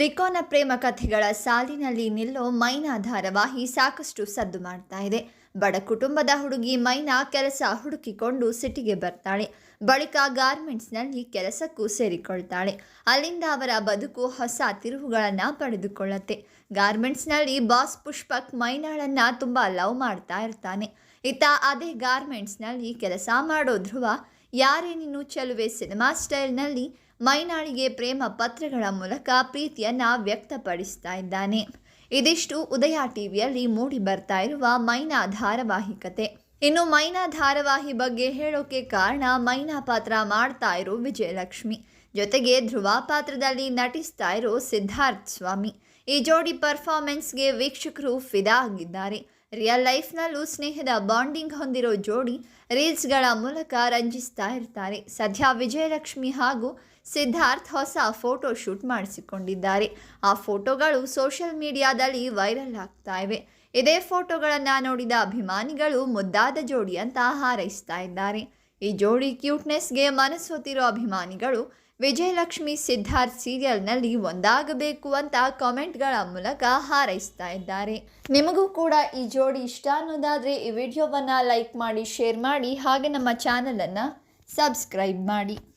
ತ್ರಿಕೋನ ಪ್ರೇಮ ಕಥೆಗಳ ಸಾಲಿನಲ್ಲಿ ನಿಲ್ಲೋ ಮೈನಾ ಧಾರಾವಾಹಿ ಸಾಕಷ್ಟು ಸದ್ದು ಮಾಡ್ತಾ ಇದೆ. ಬಡ ಕುಟುಂಬದ ಹುಡುಗಿ ಮೈನಾ ಕೆಲಸ ಹುಡುಕಿಕೊಂಡು ಸಿಟಿಗೆ ಬರ್ತಾಳೆ. ಬಳಿಕ ಗಾರ್ಮೆಂಟ್ಸ್ನಲ್ಲಿ ಕೆಲಸಕ್ಕೂ ಸೇರಿಕೊಳ್ತಾಳೆ. ಅಲ್ಲಿಂದ ಅವರ ಬದುಕು ಹೊಸ ತಿರುವುಗಳನ್ನು ಪಡೆದುಕೊಳ್ಳುತ್ತೆ. ಗಾರ್ಮೆಂಟ್ಸ್ನಲ್ಲಿ ಬಾಸ್ ಪುಷ್ಪಕ್ ಮೈನಾಳನ್ನ ತುಂಬ ಲವ್ ಮಾಡ್ತಾ ಇರ್ತಾನೆ. ಇತ್ತ ಅದೇ ಗಾರ್ಮೆಂಟ್ಸ್ನಲ್ಲಿ ಕೆಲಸ ಮಾಡೋ ಧ್ರುವ ಯಾರೇ ನೀನು ಚಲುವೆ ಸಿನಿಮಾ ಸ್ಟೈಲ್ನಲ್ಲಿ ಮೈನಾಳಿಗೆ ಪ್ರೇಮ ಪತ್ರಗಳ ಮೂಲಕ ಪ್ರೀತಿಯನ್ನು ವ್ಯಕ್ತಪಡಿಸ್ತಾ ಇದ್ದಾನೆ. ಇದಿಷ್ಟು ಉದಯ ಟಿವಿಯಲ್ಲಿ ಮೂಡಿ ಬರ್ತಾ ಇರುವ ಮೈನಾ ಧಾರಾವಾಹಿ ಕತೆ ಇನ್ನು ಮೈನಾ ಧಾರಾವಾಹಿ ಬಗ್ಗೆ ಹೇಳೋಕೆ ಕಾರಣ ಮೈನಾ ಪಾತ್ರ ಮಾಡ್ತಾ ಇರೋ ವಿಜಯಲಕ್ಷ್ಮಿ. ಜೊತೆಗೆ ಧ್ರುವ ಪಾತ್ರದಲ್ಲಿ ನಟಿಸ್ತಾ ಇರೋ ಸಿದ್ಧಾರ್ಥ್ ಸ್ವಾಮಿ. ಈ ಜೋಡಿ ಪರ್ಫಾರ್ಮೆನ್ಸ್ಗೆ ವೀಕ್ಷಕರು ಫಿದಾ ಆಗಿದ್ದಾರೆ ರಿಯಲ್ ಲೈಫ್ನಲ್ಲೂ ಸ್ನೇಹದ ಬಾಂಡಿಂಗ್ ಹೊಂದಿರೋ ಜೋಡಿ ರೀಲ್ಸ್ಗಳ ಮೂಲಕ ರಂಜಿಸ್ತಾ ಇರ್ತಾರೆ. ಸದ್ಯ ವಿಜಯಲಕ್ಷ್ಮಿ ಹಾಗೂ ಸಿದ್ಧಾರ್ಥ್ ಹೊಸ ಫೋಟೋ ಶೂಟ್ ಮಾಡಿಸಿಕೊಂಡಿದ್ದಾರೆ. ಆ ಫೋಟೋಗಳು ಸೋಷಿಯಲ್ ಮೀಡಿಯಾದಲ್ಲಿ ವೈರಲ್ ಆಗ್ತಾ ಇವೆ. ಇದೇ ಫೋಟೋಗಳನ್ನು ನೋಡಿದ ಅಭಿಮಾನಿಗಳು ಮುದ್ದಾದ ಜೋಡಿ ಅಂತ ಹಾರೈಸ್ತಾ ಇದ್ದಾರೆ. ಈ ಜೋಡಿ ಕ್ಯೂಟ್ನೆಸ್ಗೆ ಮನಸ್ಸೊತ್ತಿರೋ ಅಭಿಮಾನಿಗಳು ವಿಜಯಲಕ್ಷ್ಮಿ ಸಿದ್ಧಾರ್ಥ್ ಸೀರಿಯಲ್ನಲ್ಲಿ ಒಂದಾಗಬೇಕು ಅಂತ ಕಾಮೆಂಟ್ಗಳ ಮೂಲಕ ಹಾರೈಸ್ತಾ ಇದ್ದಾರೆ. ನಿಮಗೂ ಕೂಡ ಈ ಜೋಡಿ ಇಷ್ಟ ಅನ್ನೋದಾದರೆ ಈ ವಿಡಿಯೋವನ್ನು ಲೈಕ್ ಮಾಡಿ, ಶೇರ್ ಮಾಡಿ, ಹಾಗೆ ನಮ್ಮ ಚಾನಲನ್ನು ಸಬ್ಸ್ಕ್ರೈಬ್ ಮಾಡಿ.